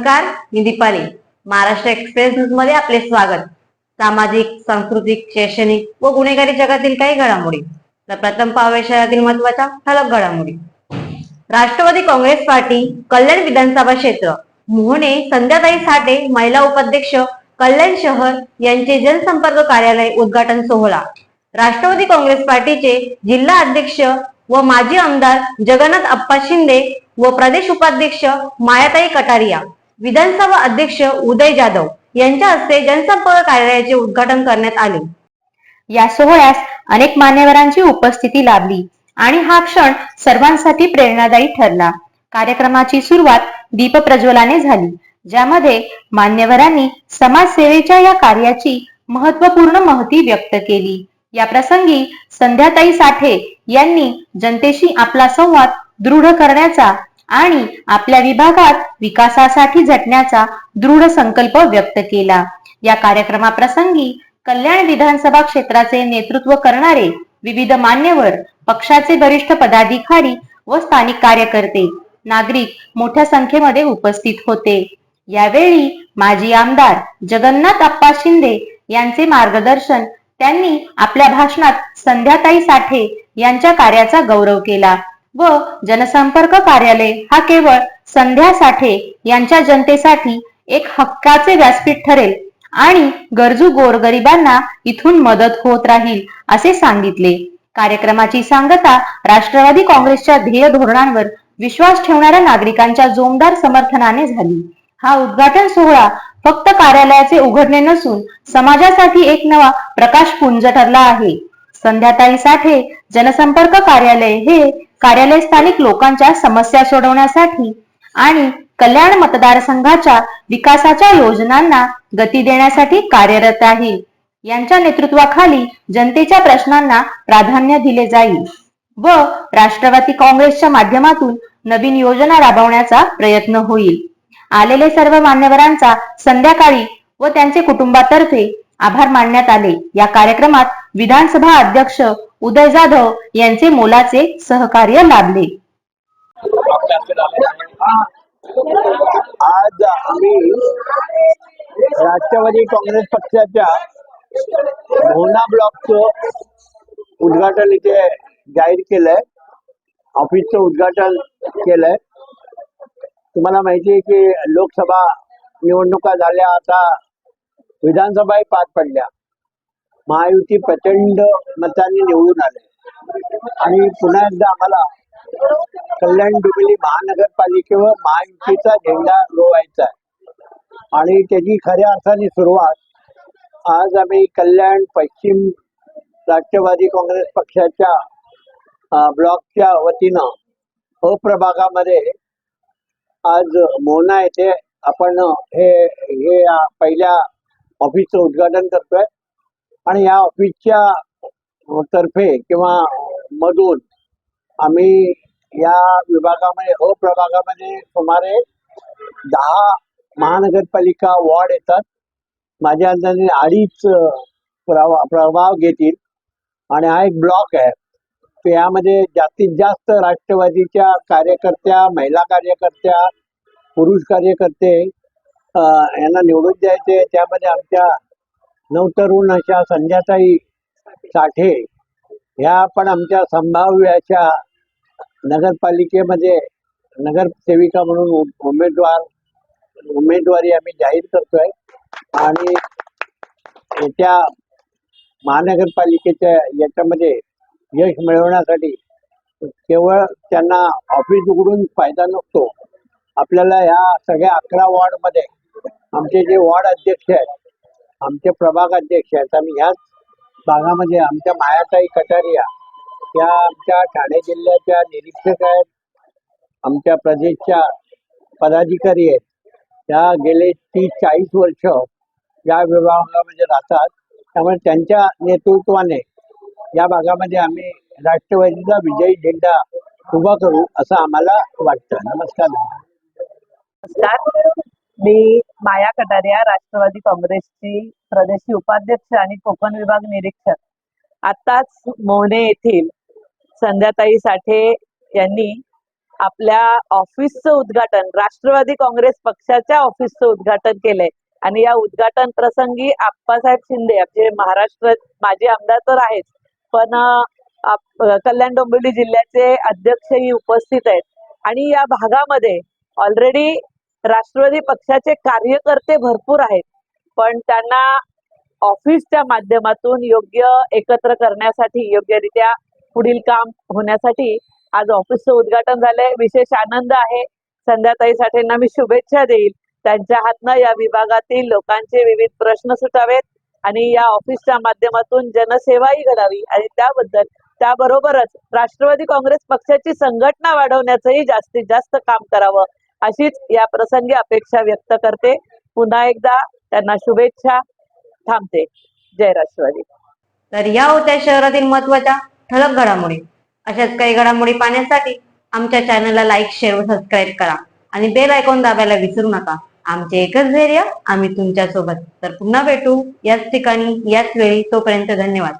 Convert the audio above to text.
नमस्कार मी दीपाली. महाराष्ट्र एक्सप्रेस न्यूजमध्ये आपले स्वागत. सामाजिक सांस्कृतिक शैक्षणिक व गुन्हेगारी जगातील काही घडामोडी. तर प्रथम पाहूया शहरातील महत्त्वाच्या ठळक घडामोडी. राष्ट्रवादी काँग्रेस पार्टी कल्याण विधानसभा क्षेत्र. मोहने संध्याताई साठे महिला उपाध्यक्ष कल्याण शहर यांचे जनसंपर्क कार्यालय उद्घाटन सोहळा. राष्ट्रवादी काँग्रेस पार्टीचे जिल्हा अध्यक्ष व माजी आमदार जगन्नाथ अप्पा शिंदे व प्रदेश उपाध्यक्ष मायाताई कटारिया. विधानसभा अध्यक्ष उदय जाधव यांच्या हस्ते जनसंपर्क कार्यालयाचे उद्घाटन करण्यात आले. या सोहळ्यास अनेक मान्यवरांची उपस्थिती लाभली आणि हा क्षण सर्वांसाठी प्रेरणादायी ठरला. कार्यक्रमाची सुरुवात दीप प्रज्वलाने झाली ज्यामध्ये मान्यवरांनी समाजसेवेच्या या कार्याची महत्त्वपूर्ण महती व्यक्त केली. या प्रसंगी संध्याताई साठे यांनी जनतेशी आपला संवाद दृढ करण्याचा आणि आपल्या विभागात विकासासाठी झटण्याचा दृढ संकल्प व्यक्त केला. या कार्यक्रमाप्रसंगी कल्याण विधानसभा क्षेत्राचे नेतृत्व करणारे विविध मान्यवर पक्षाचे वरिष्ठ पदाधिकारी व स्थानिक कार्यकर्ते नागरिक मोठ्या संख्येमध्ये उपस्थित होते. यावेळी माजी आमदार जगन्नाथ अप्पा शिंदे यांचे मार्गदर्शन त्यांनी आपल्या भाषणात संध्याताई साठे यांच्या कार्याचा गौरव केला. व जनसंपर्क कार्यालय हा केवळ संध्या साठे यांच्या जनतेसाठी एक हक्काचे व्यासपीठ ठरेल आणि गरजू गोरगरिबांना इथून मदत होत राहील असे सांगितले. कार्यक्रमाची सांगता राष्ट्रवादी काँग्रेसच्या ध्येय धोरणांवर विश्वास ठेवणाऱ्या नागरिकांच्या जोमदार समर्थनाने झाली. हा उद्घाटन सोहळा फक्त कार्यालयाचे उघडणे नसून समाजासाठी एक नवा प्रकाश पुंज ठरला आहे. संध्याताई साठे जनसंपर्क कार्यालय हे कार्यालय स्थानिक लोकांच्या समस्या सोडवण्यासाठी आणि कल्याण मतदारसंघाच्या विकासाच्या योजनांना गती देण्यासाठी कार्यरत आहे. यांच्या नेतृत्वाखाली जनतेच्या प्रश्नांना प्राधान्य दिले जाईल व राष्ट्रवादी काँग्रेसच्या माध्यमातून नवीन योजना राबवण्याचा प्रयत्न होईल. आलेले सर्व मान्यवरांचा संध्याकाळी व त्यांचे कुटुंबातर्फे आभार मानण्यात आले. या कार्यक्रमात विधानसभा अध्यक्ष उदय जाधव यांचे मोलाचे सहकार्य लाभले. आज आम्ही राष्ट्रवादी काँग्रेस पक्षाच्या भोना ब्लॉकचं उद्घाटन इथे जाहीर केलंय. ऑफिसचं उद्घाटन केलंय. तुम्हाला माहिती आहे की लोकसभा निवडणुका झाल्या आता विधानसभाही पार पडल्या. महायुती प्रचंड मताने निवडून आले. आणि पुन्हा एकदा आम्हाला कल्याण डुबिली महानगरपालिकेवर महायुतीचा झेंडा रोवायचा आहे. आणि त्याची खऱ्या अर्थाने सुरुवात आज आम्ही कल्याण पश्चिम राष्ट्रवादी काँग्रेस पक्षाच्या ब्लॉकच्या वतीनं अप्रभागामध्ये आज मोना येथे आपण हे हे पहिल्या ऑफिसचं उद्घाटन करतोय. आणि या ऑफिसच्या तर्फे किंवा मधून आम्ही या विभागामध्ये अ प्रभागामध्ये सुमारे दहा महानगरपालिका वॉर्ड येतात. माझ्या अंदाजे अडीच प्रभाव प्रवा- घेतील आणि हा एक ब्लॉक आहे. तर यामध्ये जास्तीत जास्त राष्ट्रवादीच्या कार्यकर्त्या महिला कार्यकर्त्या पुरुष कार्यकर्ते यांना निवडून द्यायचे. त्यामध्ये आमच्या नवतरुण अशा संध्याताई साठे ह्या पण आमच्या संभाव्य अशा नगरपालिकेमध्ये नगरसेविका म्हणून उमेदवार उमेदवारी आम्ही जाहीर करतोय. आणि येत्या महानगरपालिकेच्या याच्यामध्ये यश मिळवण्यासाठी केवळ त्यांना ऑफिस उघडून फायदा नसतो. आपल्याला ह्या सगळ्या अकरा वॉर्डमध्ये आमचे जे वॉर्ड अध्यक्ष आहेत आमचे प्रभाग अध्यक्ष आहेत. आणि ह्याच भागामध्ये आमच्या मायाताई कटारिया त्या आमच्या ठाणे जिल्ह्याच्या निरीक्षक आहेत. आमच्या प्रदेशच्या पदाधिकारी आहेत. त्या गेले तीस चाळीस वर्ष या विभागामध्ये राहतात. त्यामुळे त्यांच्या नेतृत्वाने या भागामध्ये आम्ही राष्ट्रवादीचा विजयी झेंडा उभा करू असं आम्हाला वाटतं. नमस्कार. नमस्कार. मी माया कटारिया राष्ट्रवादी काँग्रेसची प्रदेशी उपाध्यक्ष आणि कोकण विभाग निरीक्षक. आताच मोहने येथील संध्याताई साठे यांनी आपल्या ऑफिसचं उद्घाटन राष्ट्रवादी काँग्रेस पक्षाच्या ऑफिसचं उद्घाटन केलंय. आणि या उद्घाटन प्रसंगी आप्पासाहेब शिंदे म्हणजे महाराष्ट्र माजी आमदार तर आहेच पण कल्याण डोंबिवली जिल्ह्याचे अध्यक्षही उपस्थित आहेत. आणि या भागामध्ये ऑलरेडी राष्ट्रवादी पक्षाचे कार्यकर्ते भरपूर आहेत पण त्यांना ऑफिसच्या माध्यमातून योग्य एकत्र करण्यासाठी योग्यरित्या पुढील काम होण्यासाठी आज ऑफिसचं उद्घाटन झालंय. विशेष आनंद आहे. संध्याताई साठेंना मी शुभेच्छा देईल. त्यांच्या हातनं या विभागातील लोकांचे विविध प्रश्न सुटावेत आणि या ऑफिसच्या माध्यमातून जनसेवाही घडावी आणि त्याबद्दल त्याबरोबरच राष्ट्रवादी काँग्रेस पक्षाची संघटना वाढवण्याचंही जास्तीत जास्त काम करावं अशीच या प्रसंगी अपेक्षा व्यक्त करते. पुन्हा एकदा त्यांना शुभेच्छा थांबते. जय राष्ट्रवादी. तर या होत्या शहरातील महत्त्वाच्या ठळक घडामोडी. अशाच काही घडामोडी पाहण्यासाठी आमच्या चॅनलला लाईक शेअर व सबस्क्राईब करा. आणि बेल आयकॉन दाबायला विसरू नका. आमचे एकच धैर्य आम्ही तुमच्यासोबत तर पुन्हा भेटू याच ठिकाणी याच वेळी. तोपर्यंत धन्यवाद.